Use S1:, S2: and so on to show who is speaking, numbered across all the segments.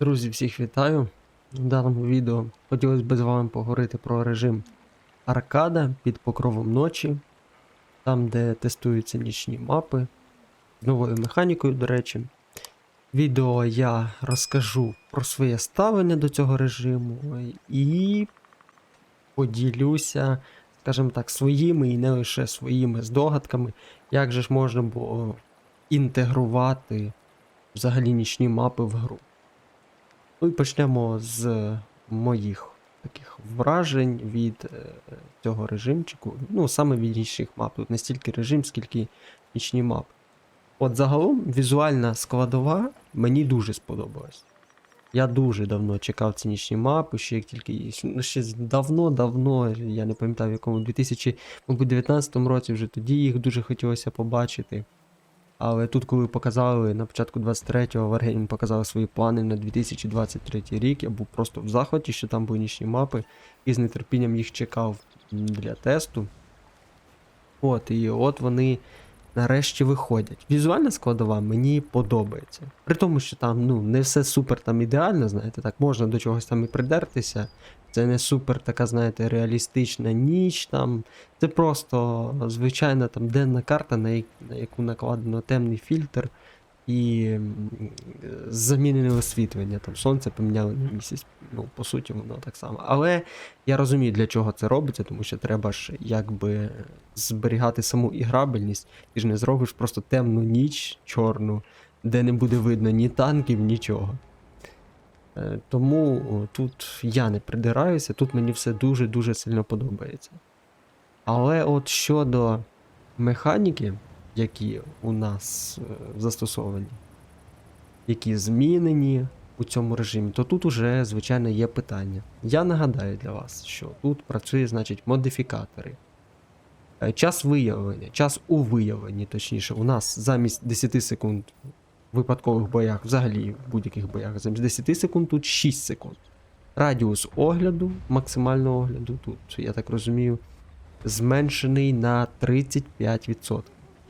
S1: Друзі, всіх вітаю. В даному відео хотілося б з вами поговорити про режим аркада під покровом ночі, там, де тестуються нічні мапи з новою механікою, до речі. Відео я розкажу про своє ставлення до цього режиму і поділюся, скажімо так, своїми і не лише своїми здогадками, як же ж можна було інтегрувати взагалі нічні мапи в гру. Ну і почнемо з моїх таких вражень від е, цього режимчику. Ну, саме від нічних мап. Тут не стільки режим, скільки нічні мапи. От загалом візуальна складова мені дуже сподобалась. Я дуже давно чекав ці нічні мапи, ще як тільки ну, ще давно-давно, я не пам'ятаю в якому 2019 році вже тоді їх дуже хотілося побачити. Але тут, коли показали на початку 23-го Wargaming показали свої плани на 2023 рік, я був просто в захваті, що там були мапи, і з нетерпінням їх чекав для тесту. От, і от вони нарешті виходять. Візуальна складова мені подобається. При тому, що там ну, не все супер там ідеально, знаєте, так, можна до чогось там і придертися. Це не супер така, знаєте, реалістична ніч там. Це просто звичайна там денна карта, на, яку накладено темний фільтр і замінене освітлення. Там сонце поміняли на місяць. Ну, по суті, воно так само. Але я розумію, для чого це робиться, тому що треба ж якби зберігати саму іграбельність. Ти ж не зробиш просто темну ніч чорну, де не буде видно ні танків, нічого. Е, Тому тут я не придираюся, тут мені все дуже-дуже сильно подобається. Але от щодо механіки, які у нас е, застосовані, які змінені у цьому режимі, то тут уже, звичайно, є питання. Я нагадаю для вас, що тут працює, значить, модифікатори. Е, Час виявлення, час у виявленні, точніше, у нас замість 10 секунд випадкових боях, взагалі в будь-яких боях, замість 10 секунд тут 6 секунд. Радіус огляду, максимального огляду тут, я так розумію, зменшений на 35%.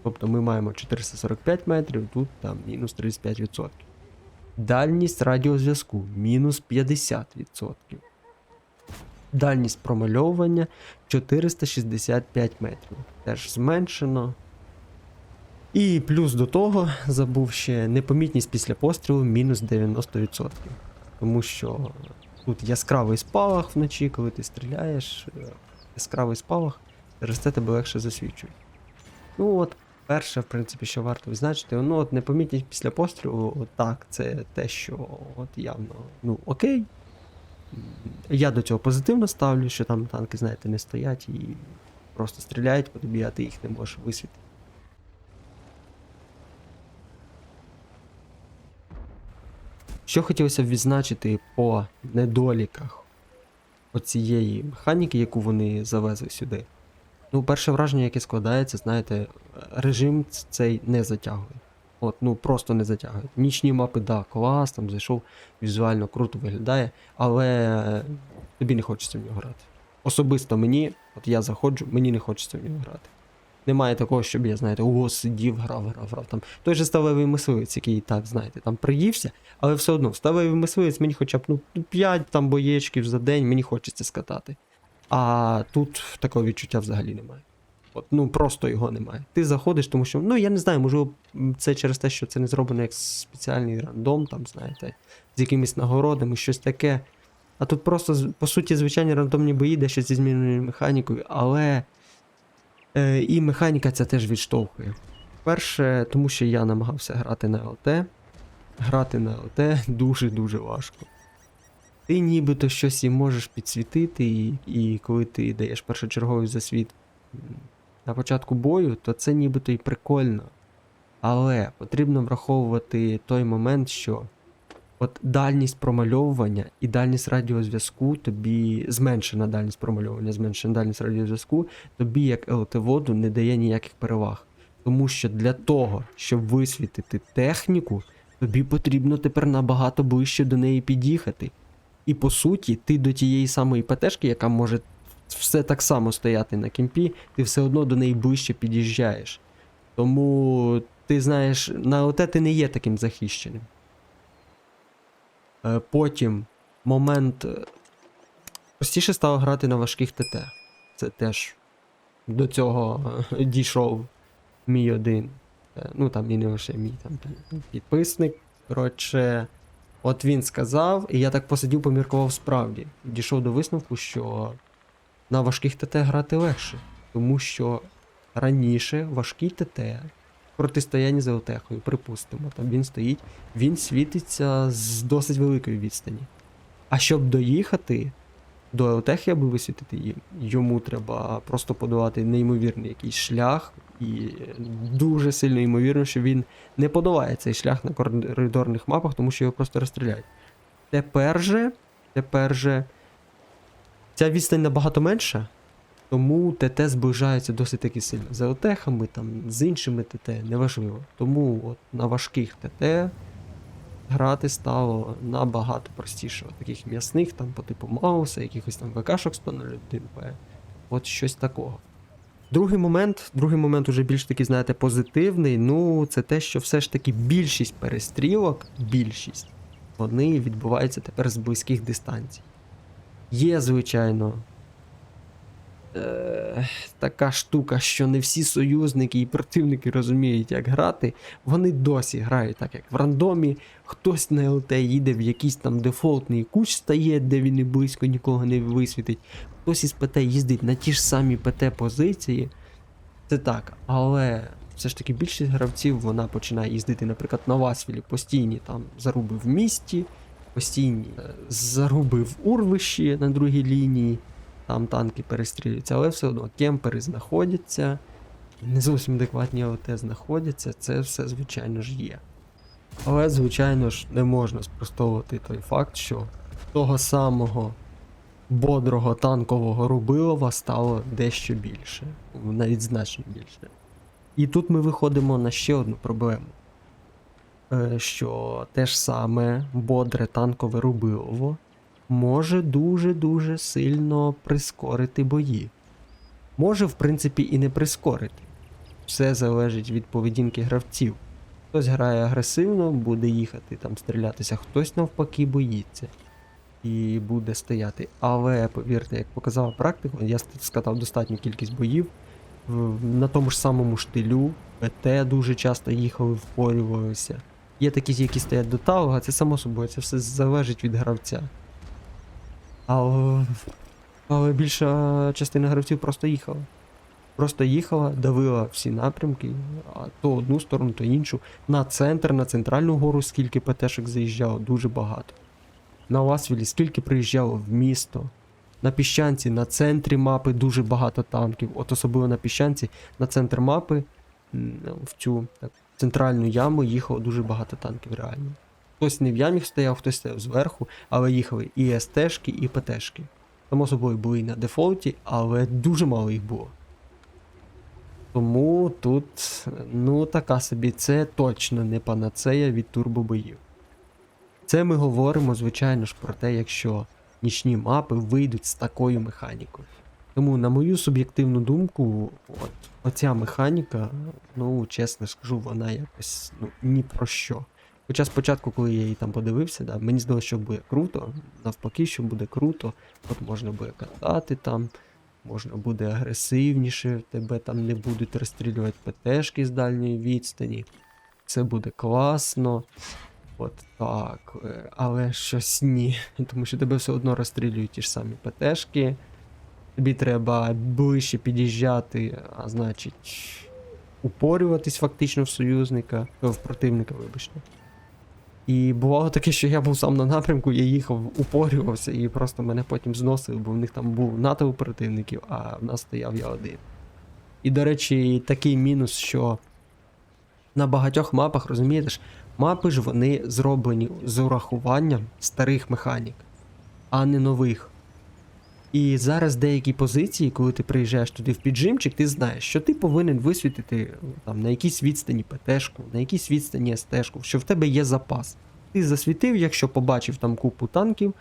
S1: Тобто ми маємо 445 метрів, тут там мінус 35%. Дальність радіозв'язку мінус 50%. Дальність промальовування 465 метрів. Теж зменшено. І плюс до того забув ще непомітність після пострілу мінус 90%. Тому що тут яскравий спалах вночі, коли ти стріляєш, яскравий спалах, через це тебе легше засвічують. Ну от, перше, в принципі, що варто відзначити, ну от непомітність після пострілу, так, це те, що от явно, ну окей. Я до цього позитивно ставлю, що там танки, знаєте, не стоять і просто стріляють по тобі, а ти їх не можеш висвітити. Що хотілося б відзначити по недоліках оцієї механіки, яку вони завезли сюди. Ну, перше враження, яке складається, знаєте, режим цей не затягує. От, ну просто не затягує. Нічні мапи, да, клас, там зайшов, візуально круто виглядає, але е, тобі не хочеться в нього грати. Особисто мені, от я заходжу, мені не хочеться в нього грати. Немає такого, щоб я, знаєте, о, сидів, грав, грав, грав. Там той же сталевий мисливець, який так, знаєте, там приївся, але все одно, сталевий мисливець мені хоча б ну, 5 там боєчків за день, мені хочеться скатати. А тут такого відчуття взагалі немає. От, ну просто його немає. Ти заходиш, тому що, ну я не знаю, можливо, це через те, що це не зроблено як спеціальний рандом, там, знаєте, з якимись нагородами, щось таке. А тут просто, по суті, звичайні рандомні бої, де щось зі зміненою механікою, але е, і механіка це теж відштовхує. Перше, тому що я намагався грати на ЛТ. Грати на ЛТ дуже-дуже важко. Ти нібито щось і можеш підсвітити, і, і коли ти даєш першочерговий засвіт на початку бою, то це нібито і прикольно. Але потрібно враховувати той момент, що от дальність промальовування і дальність радіозв'язку тобі зменшена дальність промальовування, зменшена дальність радіозв'язку, тобі як ЛТ-воду не дає ніяких переваг. Тому що для того, щоб висвітити техніку, тобі потрібно тепер набагато ближче до неї під'їхати. І по суті, ти до тієї самої ПТшки, яка може все так само стояти на кемпі, ти все одно до неї ближче під'їжджаєш. Тому ти знаєш, на ОТ ти не є таким захищеним. Е, Потім момент. е, Простіше стало грати на важких ТТ. Це теж до цього е, дійшов мій один. Ну там і не лише мій там підписник. Коротше, от він сказав, і я так посидів, поміркував справді. Дійшов до висновку, що на важких ТТ грати легше. Тому що раніше важкий ТТ протистоянні з ЛТХою, припустимо, там він стоїть, він світиться з досить великої відстані. А щоб доїхати до ЛТХ, аби висвітити їм, йому треба просто подолати неймовірний якийсь шлях, і дуже сильно ймовірно, що він не подолає цей шлях на коридорних мапах, тому що його просто розстріляють. Тепер же, тепер же ця відстань набагато менша, тому ТТ зближається досить таки сильно. За ОТЕХами, там, з іншими ТТ, неважливо. Тому от на важких ТТ грати стало набагато простіше. От таких м'ясних, там, по типу Мауса, якихось там ВКшок 101П. От щось такого. Другий момент, другий момент уже більш таки, знаєте, позитивний. Ну, це те, що все ж таки більшість перестрілок, більшість, вони відбуваються тепер з близьких дистанцій. Є, звичайно, е, така штука, що не всі союзники і противники розуміють, як грати. Вони досі грають так, як в рандомі. Хтось на ЛТ їде в якийсь там дефолтний куч стає, де він і близько нікого не висвітить. Хтось із ПТ їздить на ті ж самі ПТ-позиції. Це так, але все ж таки більшість гравців вона починає їздити, наприклад, на Васвілі постійні там заруби в місті, постійні е, заруби в урвищі на другій лінії, там танки перестрілюються, але все одно кемпери знаходяться, не зовсім адекватні АОТ знаходяться, це все, звичайно ж, є. Але, звичайно ж, не можна спростовувати той факт, що того самого бодрого танкового Рубилова стало дещо більше, навіть значно більше. І тут ми виходимо на ще одну проблему. Е, Що те ж саме бодре танкове Рубилово може дуже-дуже сильно прискорити бої. Може, в принципі, і не прискорити. Все залежить від поведінки гравців. Хтось грає агресивно, буде їхати там стрілятися, хтось навпаки боїться і буде стояти. Але повірте, як показала практика, я скатав достатню кількість боїв. На тому ж самому штилю ПТ дуже часто їхали, впорювалися. Є такі, які стоять до талога, це само собою, це все залежить від гравця. Але, але більша частина гравців просто їхала. Просто їхала, давила всі напрямки, то одну сторону, то іншу. На центр, на центральну гору, скільки ПТшок заїжджало, дуже багато. На Ласвілі скільки приїжджало в місто. На піщанці, на центрі мапи дуже багато танків. От особливо на піщанці, на центр мапи, в цю так, центральну яму їхало дуже багато танків реально. Хтось не в ямі стояв, хтось стояв зверху, але їхали і СТшки, і ПТшки. Само собою були і на дефолті, але дуже мало їх було. Тому тут, ну така собі, це точно не панацея від турбобоїв. Це ми говоримо, звичайно ж, про те, якщо нічні мапи вийдуть з такою механікою. Тому, на мою суб'єктивну думку, от, оця механіка, ну, чесно скажу, вона якось ну, ні про що. Хоча спочатку, коли я її там подивився, да, мені здалося, що буде круто, навпаки, що буде круто, от можна буде катати там, можна буде агресивніше, тебе там не будуть розстрілювати ПТшки з дальньої відстані. Це буде класно. От так. е, Але щось ні. Тому що тебе все одно розстрілюють ті ж самі ПТшки. Тобі треба ближче під'їжджати, а значить, упорюватись фактично в союзника, в противника, вибачте. І бувало таке, що я був сам на напрямку, я їхав, упорювався і просто мене потім зносили, бо в них там був натовп противників, а в нас стояв я один. І, до речі, такий мінус, що на багатьох мапах, розумієте ж, мапи ж вони зроблені з урахуванням старих механік, а не нових. І зараз деякі позиції, коли ти приїжджаєш туди в піджимчик, ти знаєш, що ти повинен висвітити там, на якійсь відстані ПТшку, на якійсь відстані СТшку, що в тебе є запас. Ти засвітив, якщо побачив там купу танків,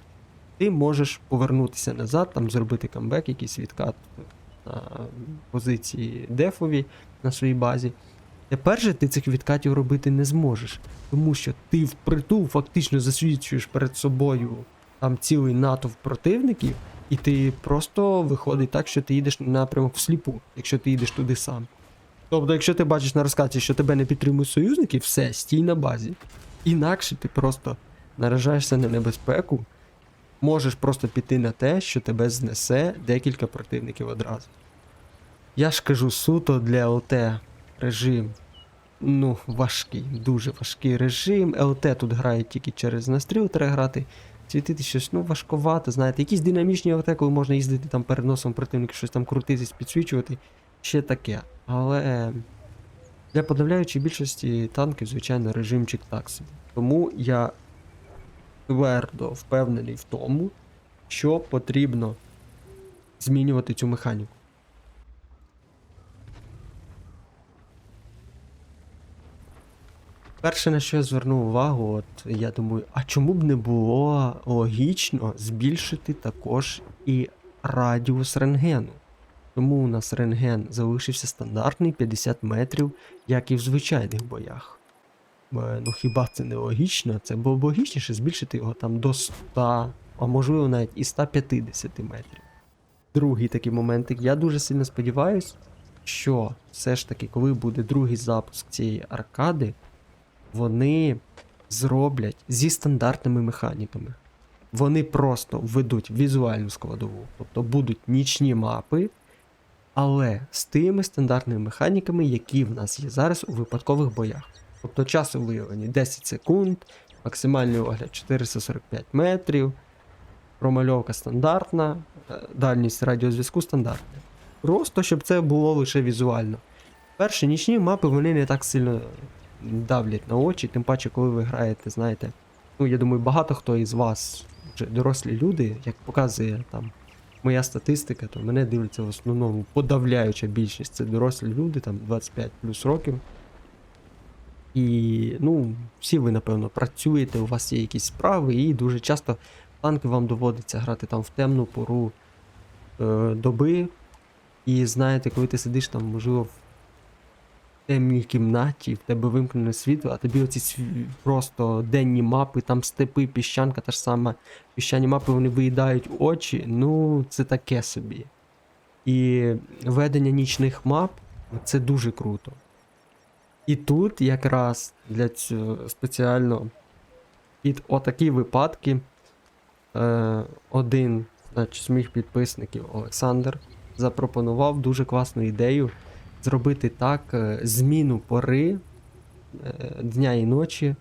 S1: ти можеш повернутися назад, там зробити камбек, якийсь відкат на позиції дефові на своїй базі. Тепер же ти цих відкатів робити не зможеш, тому що ти впритул фактично засвідчуєш перед собою там цілий натовп противників, і ти просто виходить так, що ти їдеш на напрямок всліпу, якщо ти їдеш туди сам. Тобто, якщо ти бачиш на розкаті, що тебе не підтримують союзники, все, стій на базі. Інакше ти просто наражаєшся на небезпеку, можеш просто піти на те, що тебе знесе декілька противників одразу. Я ж кажу суто для ЛТ режим. Ну, важкий, дуже важкий режим. ЛТ тут грає тільки через настріл треба грати. Світити щось, ну, важкувато, знаєте, якісь динамічні ЛТ, коли можна їздити там перед носом противника, щось там крутитись, підсвічувати. Ще таке. Але для подавляючої більшості танків, звичайно, режимчик так собі. Тому я твердо впевнений в тому, що потрібно змінювати цю механіку. Перше, на що я звернув увагу, от я думаю, а чому б не було логічно збільшити також і радіус рентгену? Тому у нас рентген залишився стандартний 50 метрів, як і в звичайних боях. Е, Ну хіба це не логічно? Це було б логічніше збільшити його там до 100, а можливо навіть і 150 метрів. Другий такий моментик. Я дуже сильно сподіваюся, що все ж таки, коли буде другий запуск цієї аркади, вони зроблять зі стандартними механіками. Вони просто введуть візуальну складову, тобто будуть нічні мапи, але з тими стандартними механіками, які в нас є зараз у випадкових боях. Тобто часу виявлення 10 секунд, максимальний огляд 445 метрів, промальовка стандартна, е, дальність радіозв'язку стандартна. Просто щоб це було лише візуально. Перші нічні мапи вони не так сильно давлять на очі, тим паче, коли ви граєте, знаєте. Ну, я думаю, багато хто із вас вже дорослі люди, як показує там моя статистика, то мене дивляться в основному подавляюча більшість. Це дорослі люди, там 25 плюс років. І ну, всі ви, напевно, працюєте, у вас є якісь справи, і дуже часто танки вам доводиться грати там в темну пору е, доби. І знаєте, коли ти сидиш там, можливо, в темній кімнаті, в тебе вимкнене світло, а тобі оці просто денні мапи, там степи, піщанка та ж сама. Піщані мапи вони виїдають очі, ну це таке собі. І ведення нічних мап це дуже круто. І тут якраз для цього спеціально під отакі випадки е, один значить, з моїх підписників Олександр запропонував дуже класну ідею зробити так е, зміну пори е, дня і ночі,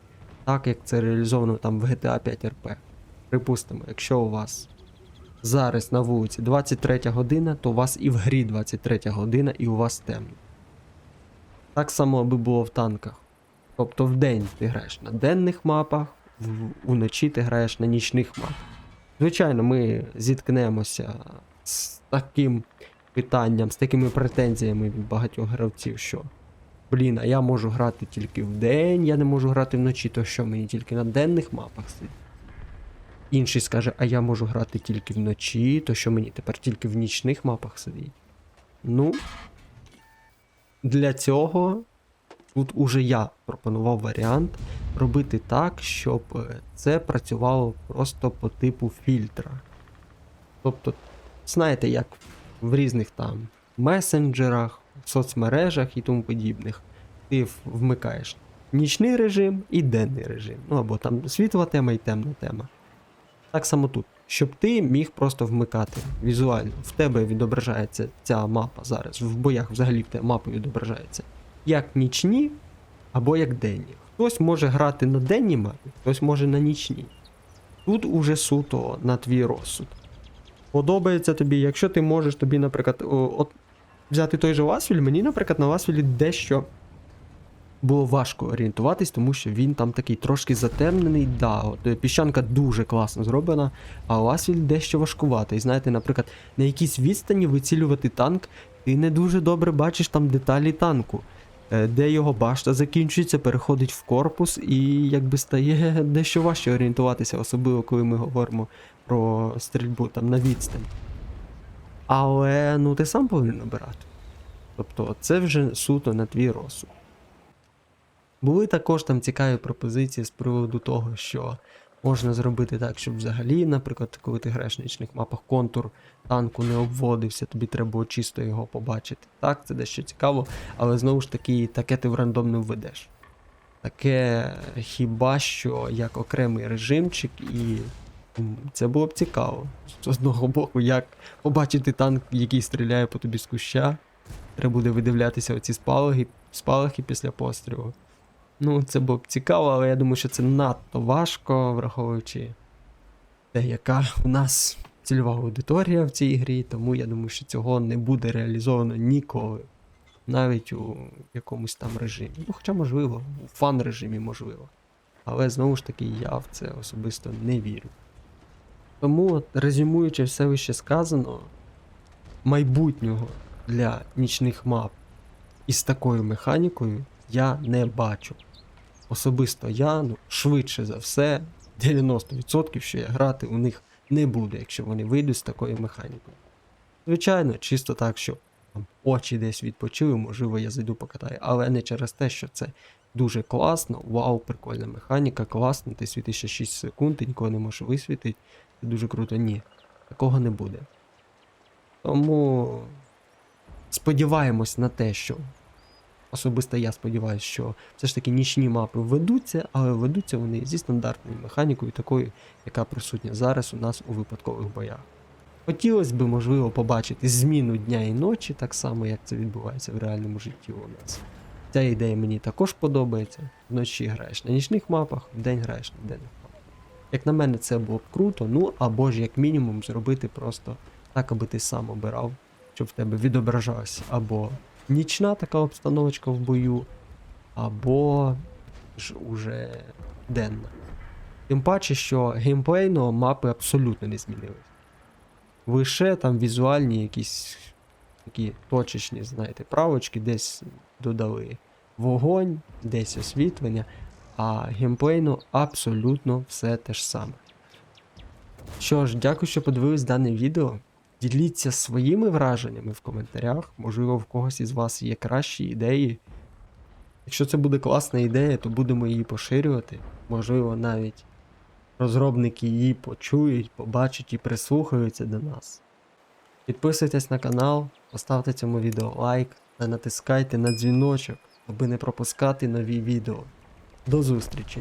S1: так як це реалізовано там в GTA 5 RP. Припустимо, якщо у вас зараз на вулиці 23 година, то у вас і в грі 23 година, і у вас темно. Так само аби було в танках. Тобто в день ти граєш на денних мапах, уночі ти граєш на нічних мапах. Звичайно, ми зіткнемося з таким питанням, з такими претензіями від багатьох гравців, що блін, а я можу грати тільки в день, я не можу грати вночі, то що мені тільки на денних мапах сидіти. Інший скаже, а я можу грати тільки вночі, то що мені тепер тільки в нічних мапах сидіти. Ну, для цього тут уже я пропонував варіант робити так, щоб е, це працювало просто по типу фільтра. Тобто, знаєте, як в різних там месенджерах, соцмережах і тому подібних, ти вмикаєш нічний режим і денний режим. Ну або там світла тема і темна тема. Так само тут. Щоб ти міг просто вмикати візуально. В тебе відображається ця мапа зараз. В боях взагалі в тебе мапа відображається. Як нічні або як денні. Хтось може грати на денній мапі, хтось може на нічній. Тут уже суто на твій розсуд. Подобається тобі, якщо ти можеш тобі, наприклад, от взяти той же Ласвіль, мені, наприклад, на Ласвілі дещо було важко орієнтуватись, тому що він там такий трошки затемнений. Да, от е, піщанка дуже класно зроблена, а Ласвіль дещо важкувата. І знаєте, наприклад, на якійсь відстані вицілювати танк, ти не дуже добре бачиш там деталі танку. Е, Де його башта закінчується, переходить в корпус і якби стає дещо важче орієнтуватися, особливо коли ми говоримо про стрільбу там на відстань. Але ну ти сам повинен обирати. Тобто це вже суто на твій розсуд. Були також там цікаві пропозиції з приводу того, що можна зробити так, щоб взагалі, наприклад, коли ти граєш на нічних мапах, контур танку не обводився, тобі треба було чисто його побачити. Так, це дещо цікаво, але знову ж таки, таке ти в рандом не введеш. Таке хіба що як окремий режимчик, і це було б цікаво. З одного боку, як побачити танк, який стріляє по тобі з куща. Треба буде видивлятися оці спалахи, спалахи після пострілу. Ну, це було б цікаво, але я думаю, що це надто важко, враховуючи те, яка у нас цільова аудиторія в цій грі, тому я думаю, що цього не буде реалізовано ніколи. Навіть у якомусь там режимі. Ну, хоча можливо, у фан-режимі можливо. Але знову ж таки, я в це особисто не вірю. Тому, резюмуючи все вище сказано, майбутнього для нічних мап із такою механікою я не бачу. Особисто я, ну, швидше за все, 90%, що я грати у них не буду, якщо вони вийдуть з такою механікою. Звичайно, чисто так, там, очі десь відпочили, можливо, я зайду покатаю, але не через те, що це дуже класно, вау, прикольна механіка, класно, ти світиш ще 6 секунд, ти нікого не можеш висвітити, це дуже круто. Ні, такого не буде. Тому сподіваємось на те, що особисто я сподіваюся, що все ж таки нічні мапи ведуться, але ведуться вони зі стандартною механікою, такою, яка присутня зараз у нас у випадкових боях. Хотілося б, можливо, побачити зміну дня і ночі, так само, як це відбувається в реальному житті у нас. Ця ідея мені також подобається. Вночі граєш на нічних мапах, вдень граєш на денних мапах. Як на мене, це було б круто, ну або ж як мінімум зробити просто так, аби ти сам обирав, щоб в тебе відображалась або нічна така обстановочка в бою, або ж уже денна. Тим паче, що геймплейно мапи абсолютно не змінились. Лише там візуальні якісь такі точечні, знаєте, правочки, десь додали вогонь, десь освітлення, а геймплейно абсолютно все те ж саме. Що ж, дякую, що подивились дане відео. Діліться своїми враженнями в коментарях. Можливо, в когось із вас є кращі ідеї. Якщо це буде класна ідея, то будемо її поширювати. Можливо, навіть розробники її почують, побачать і прислухаються до нас. Підписуйтесь на канал, поставте цьому відео лайк та натискайте на дзвіночок, аби не пропускати нові відео. До зустрічі!